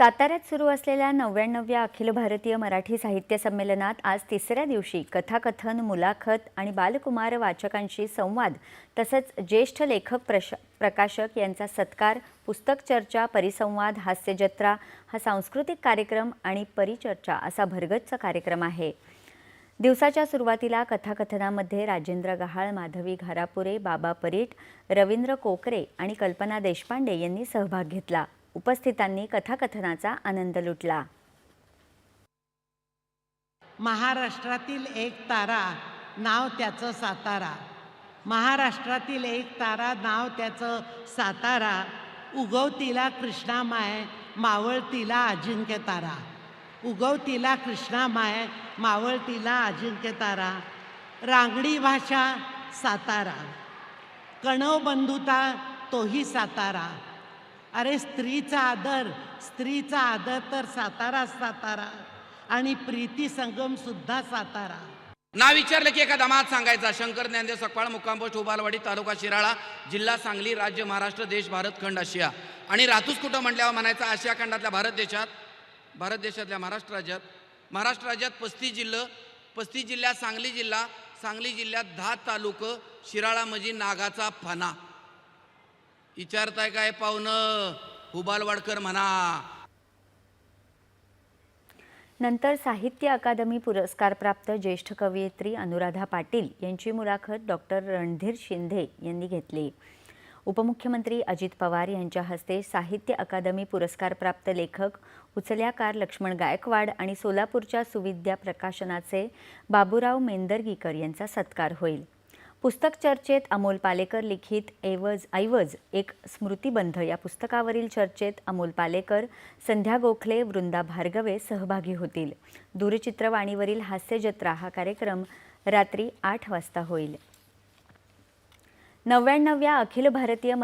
साताऱ्यात सुरू असलेल्या नव्याण्णव्या अखिल भारतीय मराठी साहित्य संमेलनात आज तिसऱ्या दिवशी कथाकथन मुलाखत आणि बालकुमार वाचकांशी संवाद तसंच ज्येष्ठ लेखक प्रश प्रकाशक यांचा सत्कार पुस्तक चर्चा परिसंवाद हास्यजत्रा हा सांस्कृतिक कार्यक्रम आणि परिचर्चा असा भरगच्चा कार्यक्रम आहे. दिवसाच्या सुरुवातीला कथाकथनामध्ये राजेंद्र गहाळ माधवी घारापुरे बाबा परीट रवींद्र कोकरे आणि कल्पना देशपांडे यांनी सहभाग घेतला. उपस्थितांनी कथाकथनाचा आनंद लुटला. महाराष्ट्रातील एक तारा नाव त्याचं सातारा. महाराष्ट्रातील एक तारा नाव त्याचं सातारा. उगवतीला कृष्णामाय मावळतीला अजिंक्य तारा. उगवतीला कृष्णामाय मावळतीला अजिंक्य तारा. रांगडी भाषा सातारा. कणव बंधुता तोही सातारा. अरे स्त्रीचा आदर स्त्रीचा आदर तर सातारा सातारा आणि प्रीती संगम सुद्धा सातारा. ना विचारलं की एका दमात सांगायचा? शंकर ज्ञानदेव सकपाळ मुक्काम पोस्ट उबालवाडी तालुका शिराळा जिल्हा सांगली राज्य महाराष्ट्र देश भारत खंड आशिया. आणि रातूस कुठं म्हटल्यावर म्हणायचं? आशिया खंडातल्या भारत देशात भारत देशातल्या महाराष्ट्र राज्यात. महाराष्ट्र राज्यात पस्तीस जिल्हं पस्तीस जिल्ह्यात सांगली जिल्हा सांगली जिल्ह्यात दहा तालुकं शिराळा म्हणजे नागाचा फना विचारताय काय पाहुणं? हुबालवाडकर म्हणा. नंतर साहित्य अकादमी पुरस्कार प्राप्त ज्येष्ठ कवयित्री अनुराधा पाटील यांची मुलाखत डॉक्टर रणधीर शिंदे यांनी घेतली. उपमुख्यमंत्री अजित पवार यांच्या हस्ते साहित्य अकादमी पुरस्कार प्राप्त लेखक उचल्याकार लक्ष्मण गायकवाड आणि सोलापूरच्या सुविद्या प्रकाशनाचे बाबूराव मेंदरगीकर यांचा सत्कार होईल. पुस्तक चर्चेत अमोल पालेकर लिखित ऐवज ऐवज एक स्मृतिबंध. या पुस्तकावरील चर्चेत अमोल पालेकर संध्या गोखले वृंदा भार्गवे सहभागी होतील. दूरचित्रवाणीवरील हास्यजत्रा हा कार्यक्रम रात्री आठ वाजता होईल. नव्याण्णव्या अखिल भारतीय